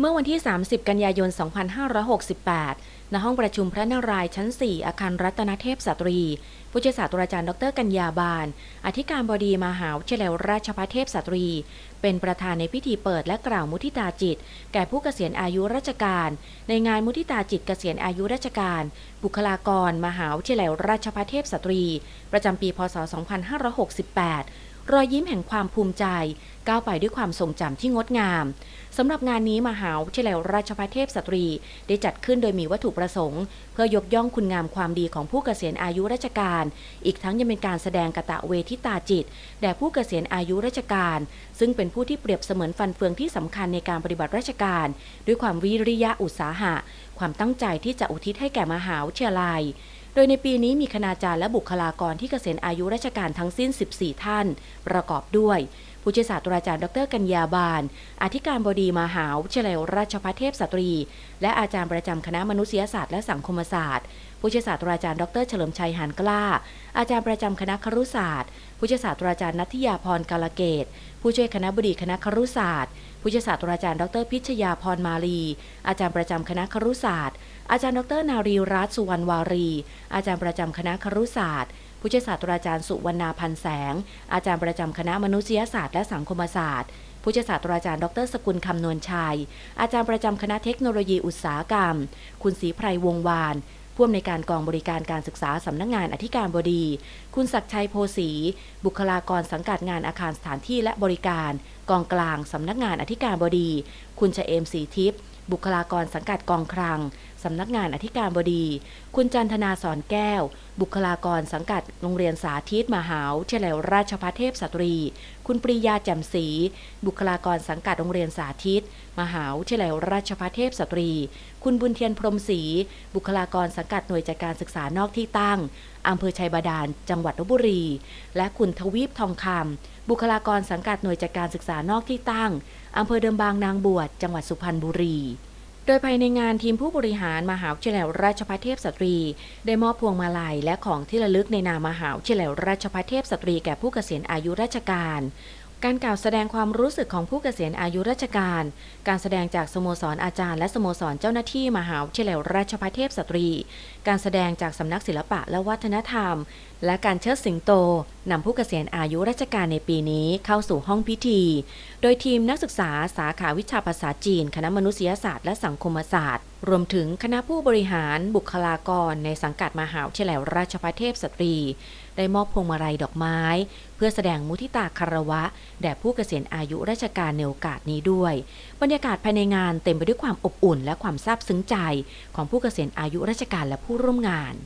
เมื่อวันที่ 30 กันยายน 2568 ณ ห้องประชุมพระนารายณ์ชั้น 4 อาคารรัตนเทพสตรี ผู้ช่วยศาสตราจารย์ ดร กัญญาบาล อธิการบดีมหาวิทยาลัยราชภัฏเทพสตรี เป็นประธานในพิธีเปิดและกล่าวมุทิตาจิต แก่ผู้เกษียณอายุราชการ ในงานมุทิตาจิตเกษียณอายุราชการ บุคลากร มหาวิทยาลัยราชภัฏเทพสตรี ประจำปี พศ 2568 รอยยิ้มแห่งความภูมิใจ ก้าวไปด้วยความทรงจำที่งดงามสำหรับงานนี้มหาวิทยาลัยราชภัฏเทพสตรี ได้จัดขึ้นโดยมีวัตถุประสงค์ เพื่อยกย่องคุณงามความดีของผู้เกษียณอายุราชการ อีกทั้งยังเป็นการแสดงกะตะเวทิตาจิต แด่ผู้เกษียณอายุราชการ ซึ่งเป็นผู้ที่เปรียบเสมือนฟันเฟืองที่สำคัญในการปฏิบัติราชการ ด้วยความวิริยะอุตสาหะ ความตั้งใจที่จะอุทิศให้แก่มหาวิทยาลัย โดยในปีนี้มีคณาจารย์และบุคลากรที่เกษียณอายุราชการทั้งสิ้น 14 ท่าน ประกอบด้วย ผู้ช่วยศาสตราจารย์ดรกัญญาบาล อธิการบดีมหาวิทยาลัยราชภัฏเทพสตรี และอาจารย์ประจำคณะมนุษยศาสตร์และสังคมศาสตร์ ผู้ช่วยศาสตราจารย์ดรเฉลิมชัยหานกล้า อาจารย์ประจำคณะครุศาสตร์ ผู้ช่วยศาสตราจารย์นัทยาพรกาลเกต ผู้ช่วยคณะบดีคณะครุศาสตร์ ผู้ช่วยศาสตราจารย์ดรพิชยาพรมาลี อาจารย์ประจำคณะครุศาสตร์ อาจารย์ดรนารีรัตน์สุวรรณวารี อาจารย์ประจำคณะครุศาสตร์ผู้ช่วยศาสตราจารย์สุวรรณาพันแสง อาจารย์ประจำคณะมนุษยศาสตร์และสังคมศาสตร์ ผู้ช่วยศาสตราจารย์ดรสกุลคำนวณชัย อาจารย์ประจำคณะเทคโนโลยีอุตสาหกรรม คุณศรีไพรวงวานผู้อำนวยการกองบริการการศึกษาสำนักงานอธิการบดี คุณศักชัยโพสี บุคลากรสังกัดงานอาคารสถานที่และบริการ กองกลางสำนักงานอธิการบดี คุณชเอมศรีทิพย์บุคลากรสังกัดกองคลังสำนักงานอธิการบดี คุณจันทนาสอนแก้ว บุคลากรสังกัดโรงเรียนสาธิตมหาวิทยาลัยราชภัฏเทพสตรี คุณปริยาแจ่มศรีบุคลากรสังกัดโรงเรียนสาธิต มหาวิทยาลัยราชภัฏเทพสตรี คุณบุญเทียนพรมศรีบุคลากรสังกัดหน่วยจัดการศึกษานอกที่ตั้งอำเภอชัยบาดาล จังหวัดลบบุรี และคุณทวีปทองคำบุคลากรสังกัดหน่วยจัดการศึกษานอกที่ตั้งอำเภอเดิมบางนางบวช จังหวัดสุพรรณบุรี ดยภายในงานทีมผู้บริหารมหาวิทยาลัยราชภัฏเทพสตรี ได้มอบพวงมาลัยและของที่ระลึกในนามมหาวิทยาลัยราชภัฏเทพสตรีแก่ผู้เกษียณอายุราชการ การกล่าวแสดงความรู้สึกของผู้เกษียณอายุราชการ การแสดงจากสโมสรอาจารย์และสโมสรเจ้าหน้าที่มหาวิทยาลัยราชภัฏเทพสตรี การแสดงจากสำนักศิลปะและวัฒนธรรม และการเชิดสิงโตนำผู้เกษียณอายุราชการในปีนี้เข้าสู่ห้องพิธี โดยทีมนักศึกษาสาขาวิชาภาษาจีน คณะมนุษยศาสตร์และสังคมศาสตร์ รวมถึงคณะผู้บริหารบุคลากรในสังกัดมหาวิทยาลัยราชภัฏเทพสตรี ได้มอบพวงมาลัยดอกไม้ เพื่อแสดงมุทิตาคารวะ แด่ผู้เกษียณอายุราชการในโอกาสนี้ด้วย บรรยากาศภายในงานเต็มไปด้วยความอบอุ่น และความซาบซึ้งใจ ของผู้เกษียณอายุราชการและผู้ร่วมงาน